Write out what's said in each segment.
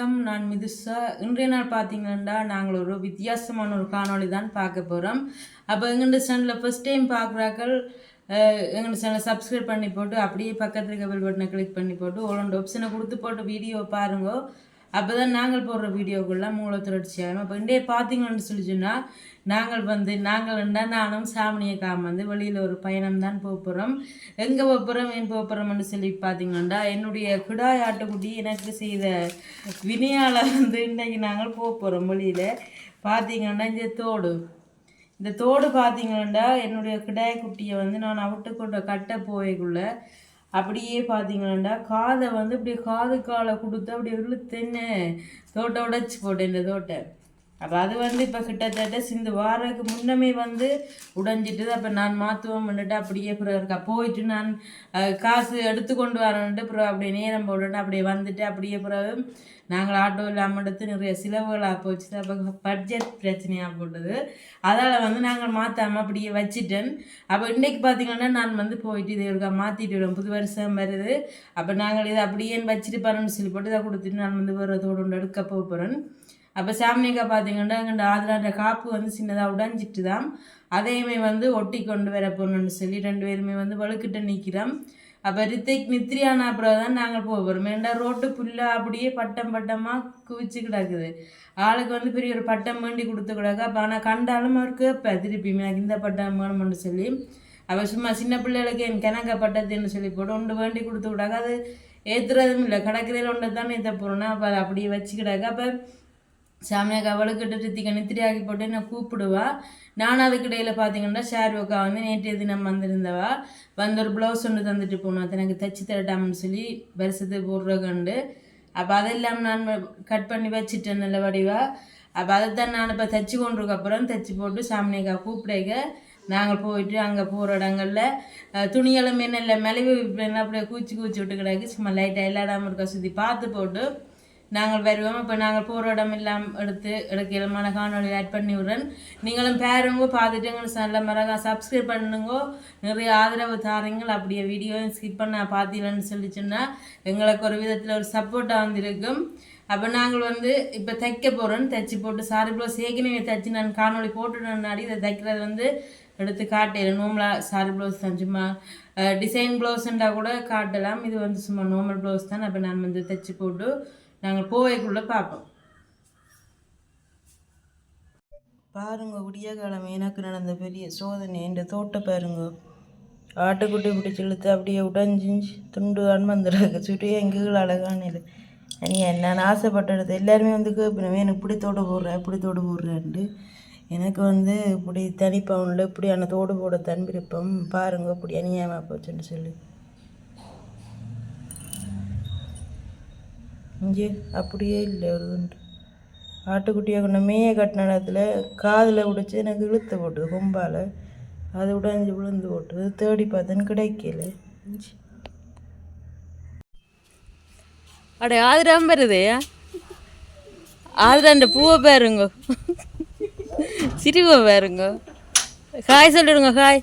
நான் மிதுசா. இன்றைய நாள் பார்த்தீங்கன்னா நாங்கள் ஒரு வித்தியாசமான ஒரு காணொளி தான் பார்க்க போகிறோம் அப்போ எங்கள் சேனலில் ஃபஸ்ட் டைம் பார்க்குறாக்கள் எங்கள் சேனலை சப்ஸ்கிரைப் பண்ணி போட்டு அப்படியே பக்கத்தில் இருக்க பெல் பட்டனை கிளிக் பண்ணி போட்டு ஒரு ஆப்ஷனை கொடுத்து போட்டு வீடியோ பாருங்கள் அப்போ தான் நாங்கள் போடுற வீடியோக்குள்ளே மூளை தொடர்ச்சியாகும் அப்போ இன்றைய பார்த்தீங்கன்னு சொல்லி சொன்னால் நாங்கள் வந்து நாங்கள்ண்டா நானும் சாமணியை காம வந்து வெளியில் ஒரு பயணம் தான் போக போகிறோம் எங்கே போக போகிறோம் ஏன் போக போகிறோம்னு சொல்லி பார்த்தீங்கன்னா என்னுடைய கிடாய் ஆட்டுக்குட்டி எனக்கு செய்த வினையால் வந்து இன்றைக்கி நாங்கள் போக போகிறோம் வெளியில். பார்த்தீங்கன்னா இந்த தோடு. இந்த தோடு பார்த்தீங்கன்னா என்னுடைய கிடாய் குட்டியை வந்து நான் அவுட்டு கொண்ட கட்ட போய்க்குள்ள அப்படியே பார்த்தீங்கன்னா காதை வந்து இப்படி காது காலை கொடுத்து அப்படியே தென்னை தோட்டம் உடைச்சி போட்டேன் இந்த தோட்டை. அப்போ அது வந்து இப்போ கிட்டத்தட்ட சிந்து வாரத்துக்கு முன்னமே வந்து உடைஞ்சிட்டு அப்போ நான் மாற்றுவோம் பண்ணிட்டு அப்படியே பிறகு இருக்கா. போயிட்டு நான் காசு எடுத்து கொண்டு வரேன்ட்டு பிறகு அப்படியே நேரம் போட்டுட்டு அப்படியே வந்துட்டு அப்படியே பிறகு நாங்கள் ஆட்டோ இல்லாமல் எடுத்து நிறைய செலவுகளாக போச்சு அப்போ பட்ஜெட் பிரச்சனையாக போட்டது. அதால் வந்து நாங்கள் மாற்றாமல் அப்படியே வச்சுட்டேன். அப்போ இன்றைக்கி பார்த்தீங்கன்னா நான் வந்து போயிட்டு இதை இருக்கா மாற்றிட்டு விடுவோம் புது வருஷம் வருது. அப்போ நாங்கள் இதை அப்படியே வச்சுட்டு போகிறோம்னு சொல்லி போட்டு இதை கொடுத்துட்டு நான் வந்து வேறு தோடு ஒன்று எடுக்க போக போகிறேன் அப்போ சாமினிக்கா பார்த்தீங்கன்னா எங்கள் ஆதரான்ற காப்பு வந்து சின்னதாக உடைஞ்சிட்டு தான் அதையுமே வந்து ஒட்டி கொண்டு வர போகணும்னு சொல்லி ரெண்டு பேருமே வந்து வழுக்கிட்ட நிற்கிறோம் அப்போ ரித்திக் நித்ரியான அப்புறம் தான் நாங்கள் போக போகிறோம் ஏண்டா ரோட்டு புல்லாக அப்படியே பட்டம் பட்டமாக குவிச்சு கிடக்குது. ஆளுக்கு வந்து பெரிய ஒரு பட்டம் வேண்டி கொடுத்து கிடக்கு. அப்போ ஆனால் கண்டாலும் அவருக்கு இப்போ திருப்பியுமே எனக்கு இந்த பட்டம் வேணும்னு சொல்லி. அவள் சும்மா சின்ன பிள்ளைகளுக்கு என் கிணக்க பட்டத்துன்னு சொல்லி போட்டு ஒன்று வேண்டி கொடுத்து விடாங்க அது ஏற்றுறதும் இல்லை. கடற்கரையில் ஒன்று தான் ஏற்ற போகிறோன்னா அப்போ அதை அப்படியே வச்சுக்கிடாங்க அப்போ சாமியாக்கா அவளுக்கிட்ட ரித்திகா நித்திரியாக்கி போட்டு என்னை கூப்பிடுவா. நான் அதுக்கு இடையில பார்த்தீங்கன்னா ஷாருக்கா வந்து நேற்றைய தினம் வந்திருந்தவா. வந்து ஒரு ப்ளவுஸ் ஒன்று தந்துட்டு போனோம். அது எனக்கு தச்சு தரட்டாமன்னு சொல்லி வருஷத்துக்கு போடுற கண்டு. அப்போ அதெல்லாம் நான் கட் பண்ணி வச்சுட்டேன் நல்ல வடிவா. அப்போ அதை தான் நான் இப்போ தச்சு கொண்டிருக்க அப்புறம் தச்சு போட்டு சாமினியக்கா கூப்பிடுங்க. நாங்கள் போயிட்டு அங்கே போகிற இடங்களில் துணியெல்லாம் துணிகளும் என்ன இல்லை மெலவு என்ன அப்படியே கூச்சி கூச்சி விட்டு கிடக்கு சும்மா லைட்டாக இல்லாடாமல் இருக்க சுற்றி பார்த்து போட்டு நாங்கள் வருவோம். இப்போ நாங்கள் போகிற இடம் எல்லாம் எடுத்து எடுக்கிறமான காணொலி ஆட் பண்ணி விடுறேன் நீங்களும் பேருங்க பார்த்துட்டு நல்ல மறக்கா சப்ஸ்கிரைப் பண்ணுங்க. நிறைய ஆதரவு தாரீங்கள். அப்படியே வீடியோ ஸ்கிப் பண்ண பார்த்தீங்கன்னு சொல்லி சொன்னால் எங்களுக்கு ஒரு விதத்தில் ஒரு சப்போர்ட்டாக வந்திருக்கும். அப்போ நாங்கள் வந்து இப்போ தைக்க போகிறோம் தைச்சி போட்டு சாரி ப்ளவுஸ் ஏற்கனவே தைச்சி நான் காணொலி போட்டுனாடி இதை தைக்கிறது வந்து எடுத்து காட்டிடுறேன் நோம்பலாக சாரி ப்ளவுஸ் தான் சும்மா டிசைன் ப்ளவுஸ்ன்றா கூட காட்டலாம். இது வந்து சும்மா நார்மல் ப்ளவுஸ் தான். அப்போ நான் வந்து தைச்சி போட்டு நாங்கள் போவைக்குள்ளே பார்ப்போம். பாருங்க விடிய காலம் எனக்கு நடந்த பெரிய சோதனை. இந்த தோட்டம் பாருங்க. ஆட்டுக்குட்டி பிடிச்சி இழுத்து அப்படியே உடஞ்சிஞ்சு துண்டு அன்மந்துருக்கு சுற்றி எங்கள் அழகான இது. நீங்கள் நான் ஆசைப்பட்டது எல்லாருமே வந்து கேட்பேன் எனக்கு இப்படி தோடு போடுறேன் இப்படி தோடு போடுறேன்ட்டு. எனக்கு வந்து இப்படி தனிப்பவனில் இப்படியான தோடு போட தன் விருப்பம். பாருங்க இப்படி அநியாயமாக போச்சுன்னு சொல்லி. இங்கே அப்படியே இல்லை ஒரு துண்டு. ஆட்டுக்குட்டியை கொண்டு மேய கட்டின இடத்துல காதில் பிடிச்சி எனக்கு இழுத்து போட்டு கொம்பால். அது உடைஞ்சு விழுந்து போட்டு தேடி பார்த்தேன்னு கிடைக்கல. அட ஆதிராம வருதே ஆதிரா அந்த பூவை பாருங்க. சிரிவை பாருங்க. ஹாய் சொல்லிடுங்க ஹாய்.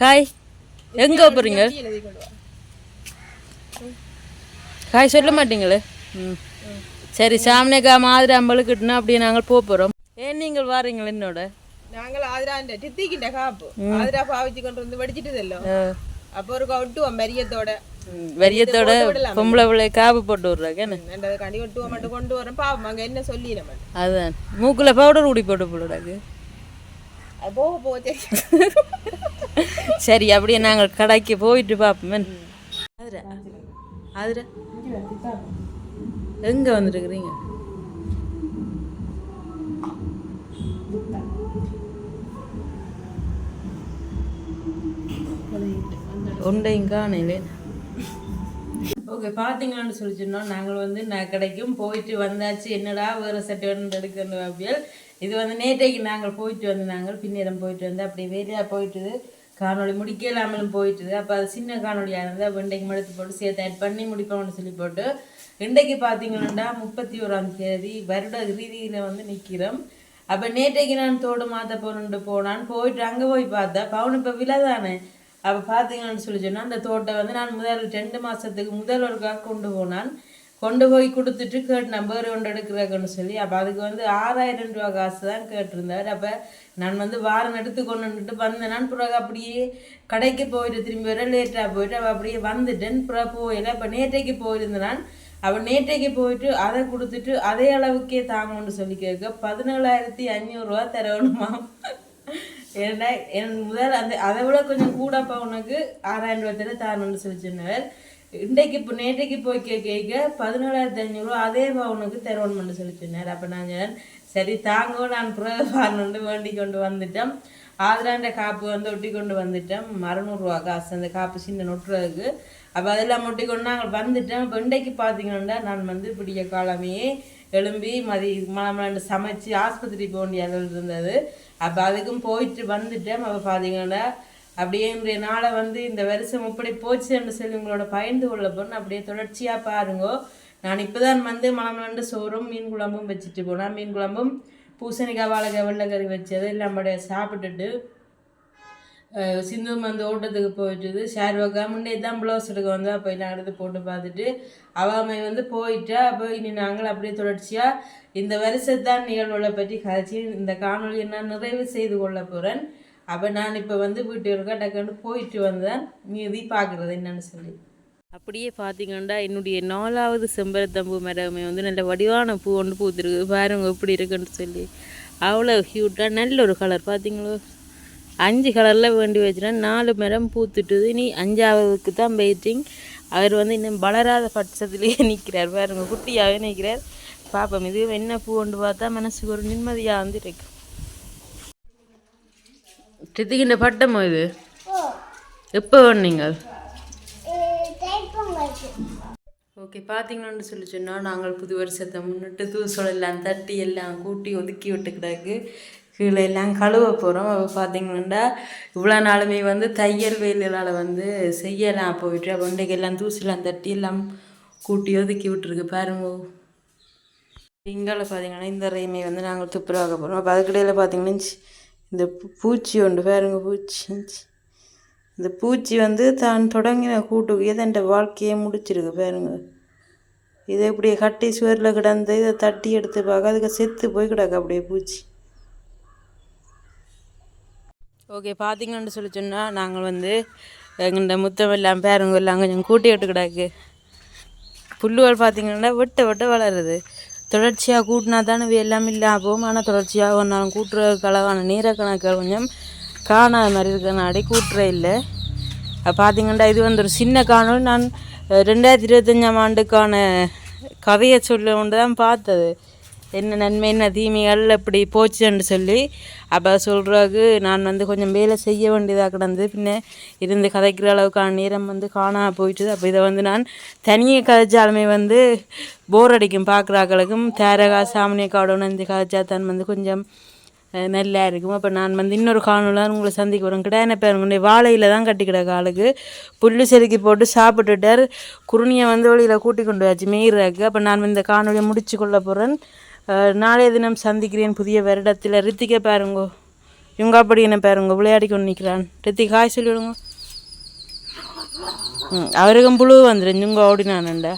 ஹாய். எங்கே போகிறீங்க காய் சொல்ல மாட்டீங்களே? ம். சரி சாமினேக்கா மாதிரி அம்பளுக்கிட்டுனா அப்படியே நாங்கள் போக போகிறோம் ஏன் நீங்கள் வாரீங்களே என்னோட? நாங்கள் ஆதிராண்ட டித்திக்கிட்ட காப்பு. ஆதிரா பாவிச்சு கொண்டு வந்து வெடிச்சிட்டதல்லோ. அப்போ ஒரு ஒட்டுவோம் மெரியத்தோட. வெறியத்தோட பொம்பளை பிள்ளை காப்பு போட்டு விடுறாங்க என்ன? கண்டி ஒட்டுவோம் மட்டும் கொண்டு வரோம். பாவம் அங்கே என்ன சொல்லி நம்ம அதுதான் மூக்கில் பவுடர் ஊடி போட்டு போடுறாங்க போக போச்சு சரி அப்படியே நாங்கள் கடைக்கு போயிட்டு பார்ப்போமே அதுரா அதுரா எங்கே வந்துருக்குறீங்க ஒன்றையும் காணையிலே ஓகே பார்த்தீங்கன்னு சொல்லி சொன்னோம். நாங்கள் வந்து நான் கடைக்கும் போயிட்டு வந்தாச்சு. என்னடா வேறு சட்டை ஒன்று எடுக்கணும் அப்படியே. இது வந்து நேற்றைக்கு நாங்கள் போயிட்டு வந்து நாங்கள் பின்னிடம் போயிட்டு வந்து அப்படி வேலையாக போயிட்டுது காணொளி முடிக்கலாமலும் போயிட்டுது. அப்போ அது சின்ன காணொலியாக இருந்தால் அப்போ இன்றைக்கு மடுத்து போட்டு சேர்த்து ஆட் பண்ணி முடிப்போம்னு சொல்லி போட்டு இன்றைக்கு பார்த்தீங்கன்னா முப்பத்தி ஓராம் தேதி வருட ரீதியில் வந்து நிற்கிறோம் அப்போ நேற்றைக்கு நான் தோடு மாற்ற போகணுன்ட்டு போனான் போயிட்டு அங்கே போய் பார்த்தா பவுன் இப்போ விலை தானே? அப்போ பார்த்தீங்கன்னு சொல்லி சொன்னால் அந்த தோட்டை வந்து நான் முதல் ரெண்டு மாதத்துக்கு முதல் ஒருக்காக கொண்டு போனான். கொண்டு போய் கொடுத்துட்டு கேட்டேன் வேறு ஒன்று எடுக்கிறேன்னு சொல்லி அப்போ அதுக்கு வந்து ஆறாயிரம் ரூபா காசு தான் கேட்டிருந்தார். அப்போ நான் வந்து வாரம் எடுத்து கொண்டு வந்துட்டு வந்தேன் நான் பிறகு அப்படியே கடைக்கு போயிட்டு திரும்பி வர லேட்டாக போயிட்டு அவள் அப்படியே வந்துட்டேன் பிறகு போயில இப்போ நேற்றைக்கு போயிருந்தேன் நான் அவள் நேற்றைக்கு போயிட்டு அதை கொடுத்துட்டு அதே அளவுக்கே தாங்கணும்னு சொல்லி கேட்க பதினேழாயிரத்தி அஞ்சூறுரூவா தரணுமா? ஏன்னா என் முதல் அந்த அதை விட கொஞ்சம் கூடப்பா உனக்கு ஆறாயிரம் ரூபாய் தர தரணும்னு சொல்லி சொன்னவர் இன்றைக்கு இப்போ நேற்றைக்கு போய் கேட்க கேட்க பதினேழாயிரத்தி ஐநூறுரூவா அதே பவுனுக்கு தரணும்னு சொல்லி சொன்னார். அப்போ நான் சொன்னேன் சரி தாங்கோ நான் பிறகு வேண்டி கொண்டு வந்துட்டேன். ஆதராண்ட காப்பு வந்து ஒட்டி கொண்டு வந்துட்டேன். மரநூறுவா காசு அந்த காப்பு சின்ன நொட்டுறதுக்கு. அப்போ அதெல்லாம் ஒட்டி கொண்டு நாங்கள் வந்துட்டேன் இப்போ இன்றைக்கு பார்த்தீங்கன்னா நான் வந்து பிடிக்க காலமையே எழும்பி மதி மலமலண்டு சமைச்சு ஆஸ்பத்திரி போக வேண்டிய அளவில் இருந்தது. அப்போ அதுக்கும் போயிட்டு வந்துட்டேன். அப்போ பார்த்தீங்கன்னா அப்படியே இன்றைய நாளை வந்து இந்த வருஷம் இப்படி போச்சுன்னு சொல்லி உங்களோட பயந்து கொள்ள போறேன் அப்படியே தொடர்ச்சியாக பாருங்கோ. நான் இப்போதான் வந்து மலமலண்டு சோறும் மீன் குழம்பும் வச்சுட்டு போனேன். மீன் குழம்பும் பூசணிக்காய் வாழைக்காய் வெள்ளைக்கறி வச்சது. நம்மளுடைய சாப்பிட்டுட்டு சிந்து வந்து ஓட்டத்துக்கு போயிட்டுது. ஷார்வக்கா முன்னே தான் ப்ளவுஸ் எடுக்க வந்தா போய் நான் எடுத்து போட்டு பார்த்துட்டு அவாமை வந்து போயிட்டா. அப்போ இனி நாங்கள் அப்படியே தொடர்ச்சியாக இந்த வருஷத்தான் நிகழ்வுகளை பற்றி கதைச்சி இந்த காணொலியை நான் நிறைவு செய்து கொள்ள போகிறேன் அப்போ நான் இப்போ வந்து வீட்டு இருக்கா டக்குன்னு போயிட்டு வந்தேன். மீதி பார்க்குறது என்னன்னு சொல்லி. அப்படியே பார்த்தீங்கன்னா என்னுடைய நாலாவது செம்பரத்தம்பூ மரமே வந்து நல்ல வடிவான பூ ஒன்று பூத்துருக்கு. பாருங்க எப்படி இருக்குன்னு சொல்லி. அவ்வளோ க்யூட்டாக நல்ல ஒரு கலர் பார்த்தீங்களோ அஞ்சு கலரில் வேண்டி வச்சுனா நாலு மரம் பூத்துட்டுது. இனி அஞ்சாவதுக்கு தான் வெயிட்டிங் அவர் வந்து இன்னும் வளராத பட்சத்துலேயே நிற்கிறார் பாருங்க குட்டியாகவே நிற்கிறார் பாப்போம் இது என்ன பூ கொண்டு பார்த்தா மனசுக்கு ஒரு நிம்மதியாக வந்து இருக்கு. சித்திக்கின்ற பட்டமோ இது? எப்போ நீங்கள் ஓகே பார்த்தீங்கன்னு சொல்லி சொன்னால் நாங்கள் புது வருஷத்தை முன்னிட்டு தூசல் எல்லாம் தட்டி எல்லாம் கூட்டி ஒதுக்கி விட்டு கிடக்கு. கீழே எல்லாம் கழுவ போகிறோம் அப்போ பார்த்தீங்கன்னா இவ்வளோ நாளுமே வந்து தையல் வேலையால் வந்து செய்யலாம். போயிட்டு அப்போ இன்றைக்கு எல்லாம் தூசெல்லாம் தட்டி எல்லாம் கூட்டி ஒதுக்கி விட்டுருக்கு பாருங்க. இங்கால பார்த்தீங்கன்னா இந்த ரீமை வந்து நாங்கள் துப்புரவாக்க போகிறோம் அப்போ அதுக்கிடையில் பார்த்தீங்கன்னா இந்த பூச்சி உண்டு பாருங்க பூச்சி இந்த பூச்சி வந்து தான் தொடங்கின கூட்டுக்கு தன் வாழ்க்கையை முடிச்சிருக்கு பாருங்க. இதை இப்படியே கட்டி சுவரில் கிடந்து இதை தட்டி எடுத்து பார்க்க அதுக்கு செத்து போய் கிடக்கு அப்படியே பூச்சி. ஓகே பார்த்தீங்கன்னு சொல்லி சொன்னால் நாங்கள் வந்து எங்கள்ட முத்தம் எல்லாம் பேருங்க எல்லாம் கொஞ்சம் கூட்டி விட்டு கிடக்கு. புல்லுகள் பார்த்தீங்கன்னா வெட்ட வெட்ட வளருது. தொடர்ச்சியாக கூட்டினா தானே இவை எல்லாம் இல்லாம ஆனால் தொடர்ச்சியாக ஒரு நாள் கலவான அளவான நீரக்கணக்கு கொஞ்சம் காணாத மாதிரி இருக்கிறனாடி கூட்டுற இல்லை. அது பார்த்தீங்கன்னா இது வந்து ஒரு சின்ன காணொலி நான் ரெண்டாயிரத்தி இருபத்தஞ்சாம் ஆண்டுக்கான கதையை சொல்ல ஒன்று தான் பார்த்தது. என்ன நன்மை என்ன தீமைகள்? இப்படி போச்சுன்னு சொல்லி அப்போ சொல்கிறாக்கு நான் வந்து கொஞ்சம் வேலை செய்ய வேண்டியதாக கிடந்து பின்ன இருந்து கதைக்கிற அளவுக்கான நேரம் வந்து காணாம போயிட்டுது. அப்போ இதை வந்து நான் தனியே கதைச்சாலுமே வந்து போர் அடிக்கும் பார்க்குறாக்களுக்கும் தேரகா சாமனியக்காவோட இந்த கதைச்சா தான் வந்து கொஞ்சம் நல்லா இருக்கும். அப்போ நான் வந்து இன்னொரு காணொலியாக உங்களை சந்திக்க வரேன் கிடையாது பேருங்க வாழையில் தான் கட்டிக்கிட காலுக்கு. புல்லு செதுக்கி போட்டு சாப்பிட்டுட்டார். குருணியை வந்து வழியில் கூட்டி கொண்டு வச்சு மேயிறாக்கு அப்போ நான் இந்த காணொலியை முடிச்சு கொள்ள போகிறேன் நாளைய தினம் சந்திக்கிறேன் புதிய வருடத்தில். ரித்திகை பாருங்கோ. இவங்க அப்படி என்ன பாருங்க விளையாடி கொண்டு நிற்கிறான் ரித்திக் ஹாய் சொல்லிவிடுங்க. ம் அவருக்கும் புழு வந்துடும் இவங்க ஓடினானண்டா.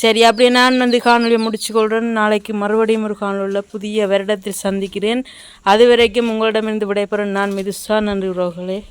சரி அப்படியே நான் வந்து காணொலியை முடிச்சுக்கொள்கிறேன் நாளைக்கு மறுபடியும் ஒரு காணொலியில் புதிய வருடத்தில் சந்திக்கிறேன். அது வரைக்கும் உங்களிடமிருந்து விடைபெறும் நான் மிதுசா நன்றி உறவுகளே.